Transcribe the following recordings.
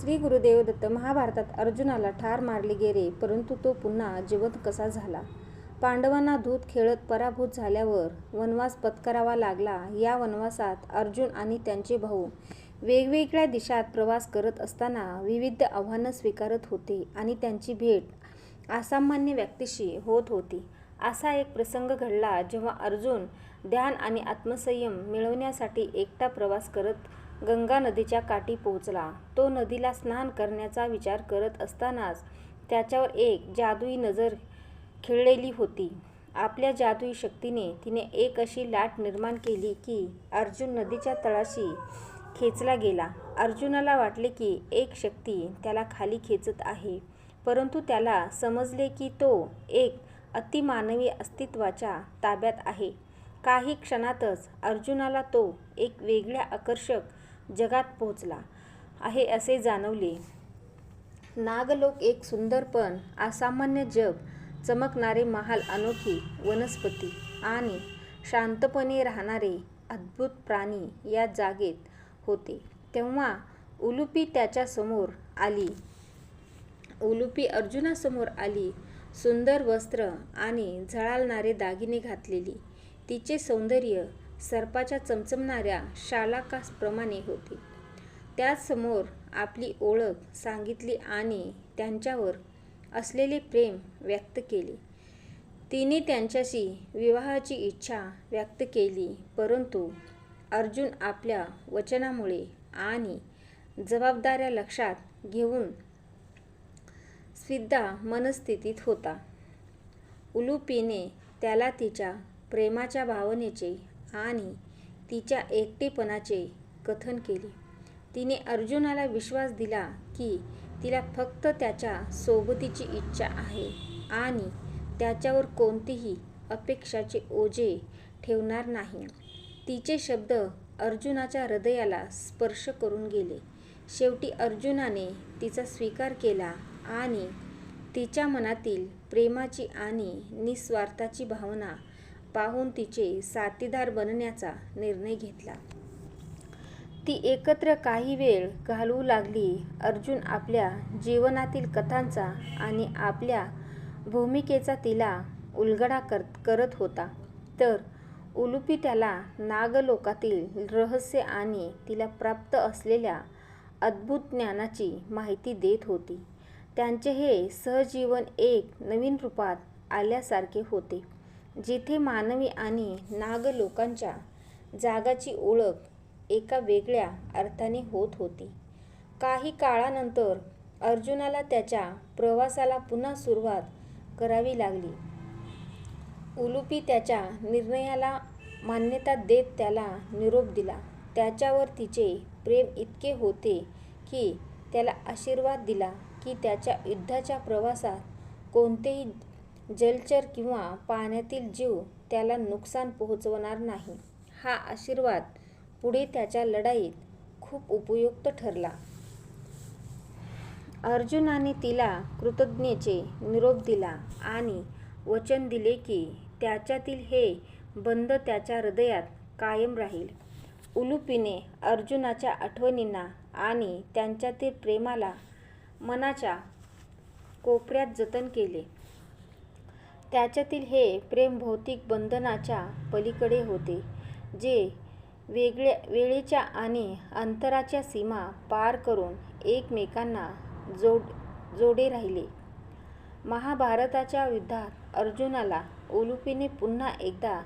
श्री गुरुदेव दत्त महाभारतात अर्जुनाला ठार मारले गेले परंतु तो पुन्हा जिवंत कसा झाला? पांडवांना धूत खेळत पराभूत झाल्यावर वनवास पत्करावा लागला. या वनवासात अर्जुन आणि त्यांचे भाऊ वेगवेगळ्या दिशात प्रवास करत असताना विविध आव्हानं स्वीकारत होते आणि त्यांची भेट असामान्य व्यक्तीशी होत होती. असा एक प्रसंग घडला जेव्हा अर्जुन ध्यान आणि आत्मसंयम मिळवण्यासाठी एकटा प्रवास करत गंगा नदीच्या काठी पोहोचला. तो नदीला स्नान करण्याचा विचार करत असतानाच त्याच्यावर एक जादुई नजर खिळलेली होती. आपल्या जादुई शक्तीने तिने एक अशी लाट निर्माण केली की अर्जुन नदीच्या तळाशी खेचला गेला. अर्जुनाला वाटले की एक शक्ती त्याला खाली खेचत आहे परंतु त्याला समजले की तो एक अतिमानवी अस्तित्वाच्या ताब्यात आहे. काही क्षणातच अर्जुनाला तो एक वेगळ्या आकर्षक जगात पोहोचला. आहे असे जाणवले. नागलोक एक सुंदर पण असामान्य जग चमकणारे महाल अनोखी वनस्पती आणि शांतपणे राहणारे अद्भुत प्राणी या जागेत होते. तेव्हा उलुपी त्याच्यासमोर आली. उलुपी अर्जुनासमोर आली. सुंदर वस्त्र आणि झळाळणारे दागिने घातलेली. तिचे सौंदर्य सर्पाच्या चमचमणाऱ्या शालाकाप्रमाणे होते. त्याचसमोर आपली ओळख सांगितली आणि त्यांच्यावर असलेले प्रेम व्यक्त केले. तिने त्यांच्याशी विवाहाची इच्छा व्यक्त केली परंतु अर्जुन आपल्या वचनामुळे आणि जबाबदाऱ्या लक्षात घेऊन स्विद्धा मनस्थितीत होता. उलुपीने त्याला तिच्या प्रेमाच्या भावनेचे आणि तिच्या एकटेपणाचे कथन केले. तिने अर्जुनाला विश्वास दिला की तिला फक्त त्याच्या सोबतीची इच्छा आहे आणि त्याच्यावर कोणतीही अपेक्षाचे ओझे ठेवणार नाही. तिचे शब्द अर्जुनाच्या हृदयाला स्पर्श करून गेले. शेवटी अर्जुनाने तिचा स्वीकार केला आणि तिच्या मनातील प्रेमाची आणि निस्वार्थाची भावना पाहून तिचे साथीदार बनण्याचा निर्णय घेतला. ती एकत्र काही वेळ घालवू लागली. अर्जुन आपल्या जीवनातील कथांचा आणि आपल्या भूमिकेचा तिला उलगडा कर करत होता. तर उलुपी त्याला नागलोकातील रहस्य आणि तिला प्राप्त असलेल्या अद्भुत ज्ञानाची माहिती देत होती. त्यांचे हे सहजीवन एक नवीन रूपात आल्यासारखे होते. जिथे मानवी आणि नाग लोकांच्या जागाची ओळख एका वेगळ्या अर्थाने होत होती. काही काळानंतर अर्जुनाला त्याच्या प्रवासाला पुन्हा सुरुवात करावी लागली. उलुपी त्याच्या निर्णयाला मान्यता देत त्याला निरोप दिला. त्याच्यावर तिचे प्रेम इतके होते की त्याला आशीर्वाद दिला की त्याच्या युद्धाच्या प्रवासात कोणतेही जलचर किंवा पाण्यातील जीव त्याला नुकसान पोहोचवणार नाही. हा आशीर्वाद पुढे त्याच्या लढाईत खूप उपयुक्त ठरला. अर्जुनाने तिला कृतज्ञेचे निरोप दिला आणि वचन दिले की त्याच्यातील हे बंध त्याच्या हृदयात कायम राहील. उलुपीने अर्जुनाच्या आठवणींना आणि त्यांच्यातील प्रेमाला मनाच्या कोपऱ्यात जतन केले. त्याच्यातील हे प्रेम भौतिक बंधनाच्या पलीकडे होते जे वेगळ्या वेळेच्या आणि अंतराच्या सीमा पार करून एकमेकांना जोड जोडे राहिले. महाभारताच्या युद्धात अर्जुनाला ओलुपीने पुन्हा एकदा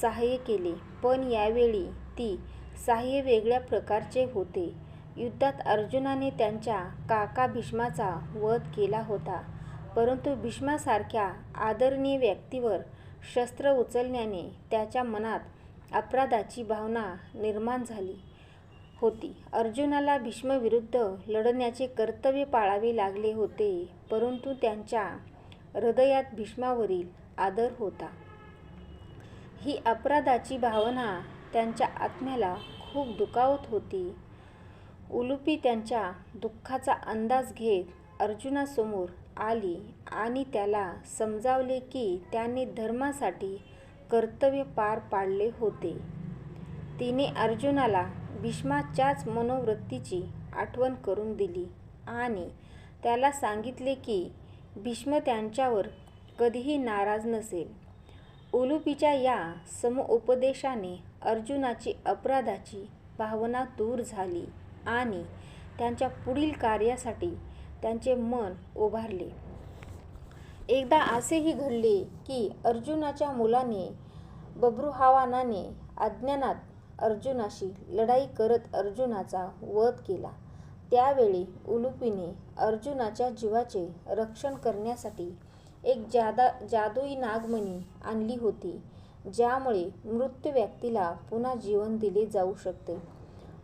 सहाय्य केले पण यावेळी ती सहाय्य वेगळ्या प्रकारचे होते. युद्धात अर्जुनाने त्यांच्या काका भीष्माचा वध केला होता. परंतु भीष्मासारख्या आदरणीय व्यक्तीवर शस्त्र उचलण्याने त्याच्या मनात अपराधाची भावना निर्माण झाली होती. अर्जुनाला भीष्मविरुद्ध लढण्याचे कर्तव्य पाळावे लागले होते परंतु त्यांच्या हृदयात भीष्मावरील आदर होता. ही अपराधाची भावना त्यांच्या आत्म्याला खूप दुखावत होती. उलुपी त्यांच्या दुःखाचा अंदाज घेत अर्जुनासमोर आली आणि त्याला समजावले की त्याने धर्मासाठी कर्तव्य पार पाडले होते तिने अर्जुनाला भीष्माच्याच मनोवृत्तीची आठवण करून दिली आणि त्याला सांगितले की भीष्म त्यांच्यावर कधीही नाराज नसेल. उलुपीच्या या समुपदेशाने अर्जुनाची अपराधाची भावना दूर झाली आणि त्यांच्या पुढील कार्यासाठी त्यांचे मन उभारले. एकदा असेही घडले की अर्जुनाच्या मुलाने बब्रुहावानाने अज्ञानात अर्जुनाशी लढाई करत अर्जुनाचा वध केला. त्यावेळी उलुपीने अर्जुनाच्या जीवाचे रक्षण करण्यासाठी एक जादा जादुई नागमणी आणली होती ज्यामुळे मृत व्यक्तीला पुन्हा जीवन दिले जाऊ शकते.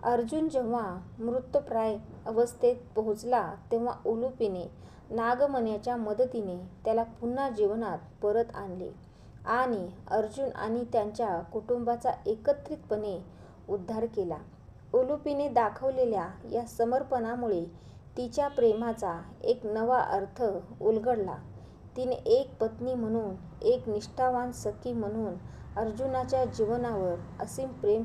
अर्जुन जेव्हा मृतप्राय अवस्थेत पोहोचला तेव्हा उलुपीने नागमन्याच्या मदतीने त्याला पुन्हा जीवनात परत आणले आणि अर्जुन आणि त्यांच्या कुटुंबाचा एकत्रितपणे उद्धार केला. उलुपीने दाखवलेल्या या समर्पणामुळे तिच्या प्रेमाचा एक नवा अर्थ उलगडला. तिने एक पत्नी म्हणून एक निष्ठावान सखी म्हणून अर्जुनाच्या जीवनावर असीम प्रेम